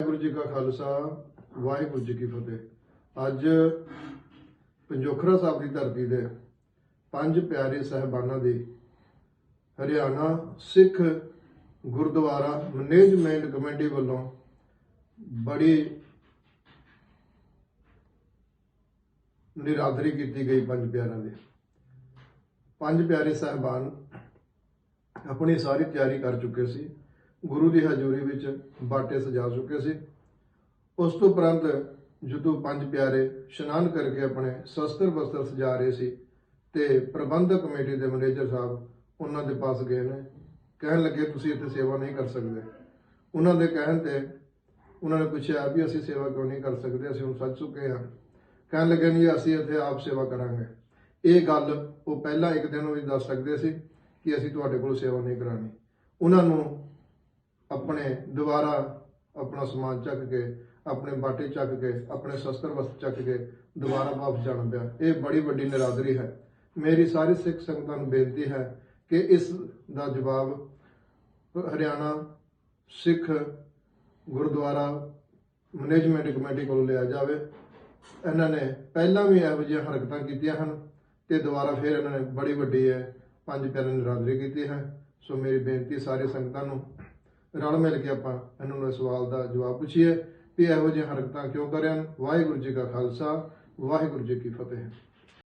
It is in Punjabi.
ਵਾਹਿਗੁਰੂ ਜੀ ਕਾ ਖਾਲਸਾ, ਵਾਹਿਗੁਰੂ ਜੀ ਕੀ ਫਤਿਹ। ਅੱਜ ਪੰਜੋਖਰਾ ਸਾਹਿਬ ਦੀ ਧਰਤੀ ਦੇ ਪੰਜ ਪਿਆਰੇ ਸਹਿਬਾਨਾਂ ਦੀ ਹਰਿਆਣਾ, ਸਿੱਖ ਗੁਰਦੁਆਰਾ ਮੈਨੇਜਮੈਂਟ ਕਮੇਟੀ ਵੱਲੋਂ ਬੜੀ ਨਿਰਾਦਰੀ ਕੀਤੀ ਗਈ ਪੰਜ ਪਿਆਰਿਆਂ ਦੀ। ਪੰਜ ਪਿਆਰੇ ਸਹਿਬਾਨ ਆਪਣੀ ਸਾਰੀ ਤਿਆਰੀ ਕਰ ਚੁੱਕੇ ਸੀ। ਗੁਰੂ ਦੀ ਹਜ਼ੂਰੀ ਵਿੱਚ ਬਾਟੇ ਸਜਾ ਚੁੱਕੇ ਸੀ। ਉਸ ਤੋਂ ਉਪਰੰਤ ਜਦੋਂ ਪੰਜ ਪਿਆਰੇ ਇਸ਼ਨਾਨ ਕਰਕੇ ਆਪਣੇ ਸ਼ਸਤਰ ਵਸਤਰ ਸਜਾ ਰਹੇ ਸੀ ਤੇ ਪ੍ਰਬੰਧਕ ਕਮੇਟੀ ਦੇ ਮੈਨੇਜਰ ਸਾਹਿਬ ਉਹਨਾਂ ਦੇ ਪਾਸ ਗਏ ਨੇ, ਕਹਿਣ ਲੱਗੇ, ਤੁਸੀਂ ਇੱਥੇ ਸੇਵਾ ਨਹੀਂ ਕਰ ਸਕਦੇ। ਉਹਨਾਂ ਦੇ ਕਹਿਣ ਤੇ ਉਹਨਾਂ ਨੇ ਪੁੱਛਿਆ, ਵੀ ਅਸੀਂ ਸੇਵਾ ਕਿਉਂ ਨਹੀਂ ਕਰ ਸਕਦੇ? ਅਸੀਂ ਹੁਣ ਸੱਜ ਚੁੱਕੇ ਹਾਂ। ਕਹਿਣ ਲੱਗੇ, ਨਹੀਂ, ਅਸੀਂ ਇੱਥੇ ਆਪ ਸੇਵਾ ਕਰਾਂਗੇ। ਇਹ ਗੱਲ ਉਹ ਪਹਿਲਾਂ ਇੱਕ ਦਿਨ ਉਹ ਵੀ ਦੱਸ ਸਕਦੇ ਸੀ ਕਿ ਅਸੀਂ ਤੁਹਾਡੇ ਕੋਲ ਸੇਵਾ ਨਹੀਂ ਕਰਾਣੀ ਉਹਨਾਂ ਨੂੰ ਆਪਣੇ ਦੁਬਾਰਾ ਆਪਣਾ ਸਮਾਨ ਚੱਕ ਕੇ, ਆਪਣੇ ਬਾਟੇ ਚੱਕ ਕੇ, ਆਪਣੇ ਸ਼ਸਤਰ ਵਸਤ ਚੱਕ ਕੇ ਦੁਬਾਰਾ ਵਾਪਸ ਜਾਣਾ ਪਿਆ। ਇਹ ਬੜੀ ਵੱਡੀ ਨਿਰਾਦਰੀ ਹੈ। ਮੇਰੀ ਸਾਰੀ ਸਿੱਖ ਸੰਗਤਾਂ ਨੂੰ ਬੇਨਤੀ ਹੈ ਕਿ ਇਸ ਦਾ ਜਵਾਬ ਹਰਿਆਣਾ ਸਿੱਖ ਗੁਰਦੁਆਰਾ ਮੈਨੇਜਮੈਂਟ ਕਮੇਟੀ ਕੋਲ ਲਿਆ ਜਾਵੇ। ਇਹਨਾਂ ਨੇ ਪਹਿਲਾਂ ਵੀ ਇਹੋ ਜਿਹੀਆਂ ਹਰਕਤਾਂ ਕੀਤੀਆਂ ਹਨ ਤੇ ਦੁਬਾਰਾ ਫਿਰ ਇਹਨਾਂ ਨੇ ਬੜੀ ਵੱਡੀ ਹੈ ਪੰਜ ਪਿਆਰੇ ਨਿਰਾਦਰੀ ਕੀਤੀ ਹੈ। ਸੋ ਮੇਰੀ ਬੇਨਤੀ ਸਾਰੇ ਸੰਗਤਾਂ ਨੂੰ ਰਲ ਮਿਲ ਕੇ ਆਪਾਂ ਇਹਨਾਂ ਨੂੰ ਇਸ ਸਵਾਲ ਦਾ ਜਵਾਬ ਪੁੱਛੀਏ ਵੀ ਇਹੋ ਜਿਹੀਆਂ ਹਰਕਤਾਂ ਕਿਉਂ ਕਰਿਆ ਵਾਹਿਗੁਰੂ ਜੀ ਕਾ ਖਾਲਸਾ, ਵਾਹਿਗੁਰੂ ਜੀ ਕੀ ਫਤਿਹ।